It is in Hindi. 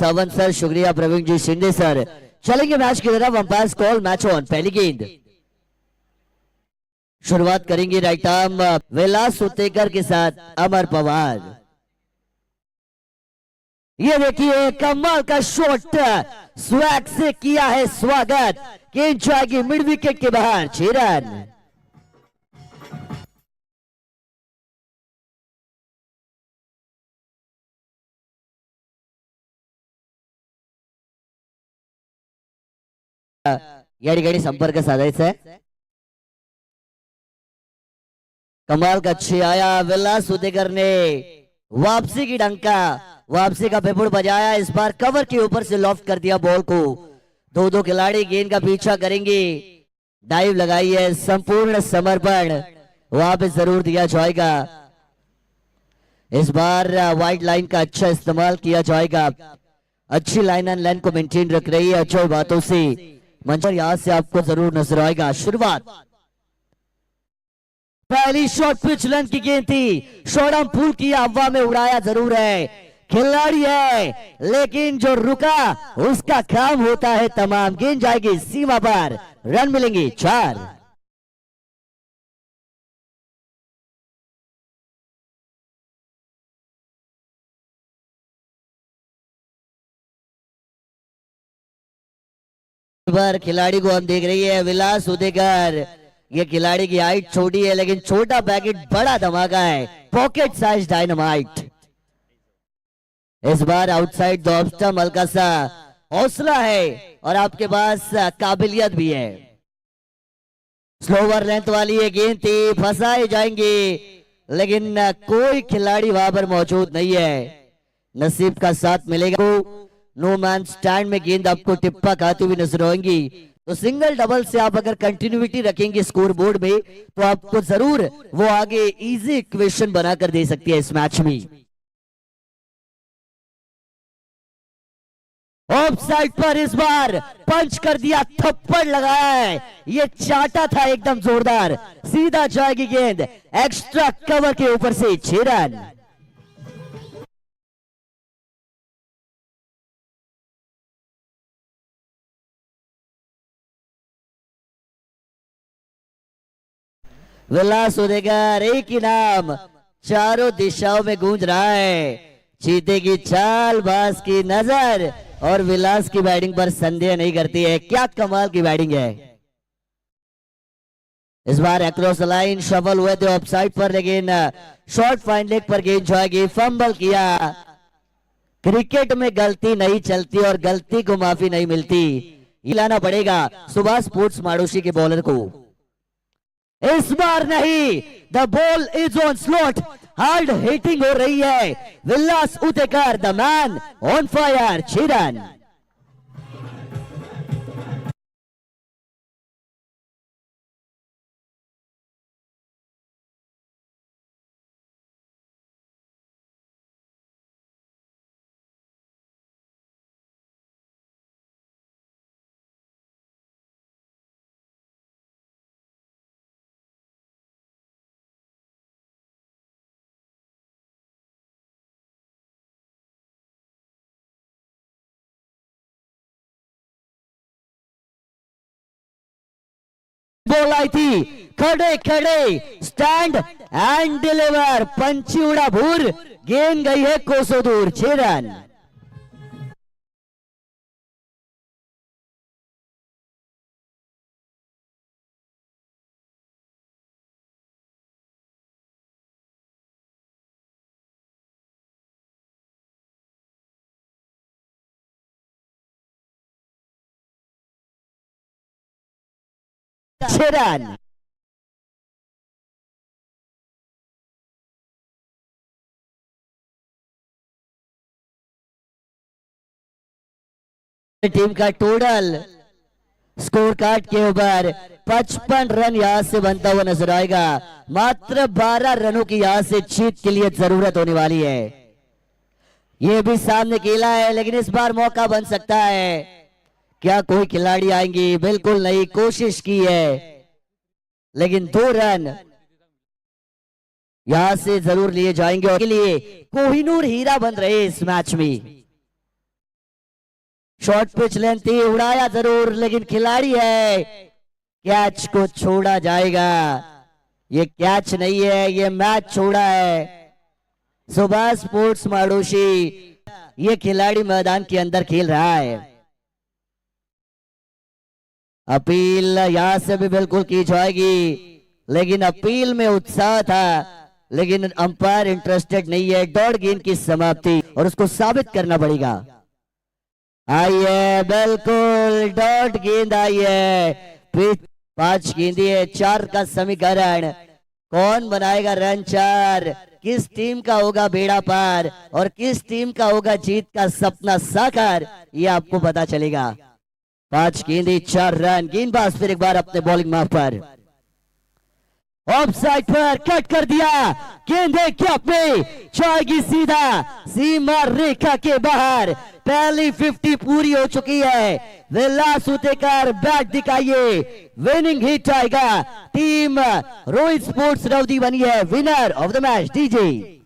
सावंत सर, शुक्रिया प्रवीण जी शिंदे सर। चलेंगे मैच की तरफ़ अंपायर कॉल मैच ऑन पहली गेंद। शुरुआत करेंगे राइट आर्म विलास उतेकर के साथ अमर पवार। ये देखिए, कमाल का शॉट स्वैग से किया है स्वागत। गेंद जाएगी मिड विकेट के बाहर, छह रन। या संपर्क साधायचा कमाल का अच्छे आया विलास उदेकर ने वापसी की डंका. वापसी का पेपुड़ बजाया, इस बार कवर के ऊपर से लॉफ्ट कर दिया बॉल को. दो दो खिलाड़ी गेंद का पीछा करेंगे. डाइव लगाई है, संपूर्ण समर्पण. पे ज़रूर दिया जाएगा. इस बार वाइट लाइन का अच्छा इस्तेमाल किया जाएगा. अच्छी लाइन एंड लाइन को मेंटेन रख रही है अच्छी बातों से. मंचर यहाँ से आपको ज़रूर नज़र आएगा। शुरुआत। पहली शॉट पिच लेंथ की गेंद थी। शोरम फूल की हवा में उड़ाया ज़रूर है। खिलाड़ी है, लेकिन जो रुका, उसका काम होता है तमाम। गेंद जाएगी सीमा पर। रन मिलेंगे चार। पर खिलाड़ी को हम देख रही है विलास उदेकर। ये खिलाड़ी की हाइट छोटी है, लेकिन छोटा पैकेट बड़ा धमाका है। पॉकेट साइज़ डायनामाइट इस बार आउटसाइड दो हल्का सा हौसला है, और आपके पास काबिलियत भी है। स्लोवर लेंथ वाली ये गेंद थी फंसाए जाएँगे, लेकिन कोई खिलाड़ी वहाँ पर मौजूद नहीं है। नसीब का साथ मिलेगा। नो मैन स्टैंड में गेंद आपको टिप्पा खाती हुई नज़र आएँगी। तो सिंगल डबल से आप अगर कंटिन्यूटी रखेंगे स्कोर बोर्ड में तो आपको ज़रूर वो आगे इजी इक्वेशन बनाकर दे सकती है इस मैच में। ऑफ़ साइड पर इस बार पंच कर दिया, थप्पड़ लगाया है। ये चाटा था एकदम जोरदार। सीधा जाएगी गेंद एक्स्ट्रा कवर के ऊपर से छह रन। विलास उदेगर एक ही नाम चारों दिशाओं में गूंज रहा है। चीते की चाल बास की नज़र, और विलास की बैटिंग पर संदेह नहीं करती है। क्या कमाल की बैटिंग है। इस बार एक्रॉस लाइन शफल हुए थे ऑफसाइड पर, लेकिन शॉर्ट फाइन लेग पर गेंद जाएगी फंबल किया। क्रिकेट में गलती नहीं चलती, और गलती को माफ़ी नहीं मिलती। ये लाना पड़ेगा सुभाष स्पोर्ट्स माडोशी के बॉलर को। इस बार नहीं। The ball is on slot hard hitting हो रही है। Vilas Utekar the man on fire छह रन बॉल आई थी खड़े खड़े स्टैंड एंड डिलीवर पंची उड़ा भूर. गेंद गई है कोसो दूर छह रन रन टीम का टोटल स्कोर कार्ड के ऊपर 55 रन यहाँ से बनता हुआ नज़र आएगा। मात्र 12 रनों की यहाँ से जीत के लिए ज़रूरत होने वाली है। यह भी सामने केला है, लेकिन इस बार मौका बन सकता है। क्या कोई खिलाड़ी आएँगे? बिल्कुल नहीं, कोशिश की है। लेकिन दो रन यहाँ से ज़रूर लिए जाएँगे और के लिए कोहिनूर हीरा बन रहे इस मैच में। शॉर्ट पिच लेंथ उड़ाया ज़रूर, लेकिन खिलाड़ी है। कैच को छोड़ा जाएगा। ये कैच नहीं है, ये मैच छोड़ा है। सुभाष स्पोर्ट्स माडोशी ये खिलाड़ी मैदान के अंदर खेल रहा है। अपील यहाँ से भी बिल्कुल की जाएगी। लेकिन अपील में उत्साह था, लेकिन अंपायर इंटरेस्टेड नहीं है। डॉट गेंद की समाप्ति, और उसको साबित करना पड़ेगा। आइए, बिल्कुल डॉट गेंद आई है। पिच पाँच गेंदी है, चार का समीकरण। कौन बनाएगा रन चार? किस टीम का होगा बेड़ा पार? और किस टीम का होगा जीत का सपना साकार? ये आपको पता चलेगा। पाँच गेंदे चार रन, गेंदबाज फिर एक बार अपने बॉलिंग मार्क पर। ऑफ़ साइड पर कट कर दिया। गेंदे कैप जाएगी सीधा। सीमा रेखा के बाहर। पहली 50 पूरी हो चुकी है। विलास उतेकर बैट दिखाइए। विनिंग हिट आएगा। टीम रोहित स्पोर्ट्स रवदी बनी है। Winner of the match DJ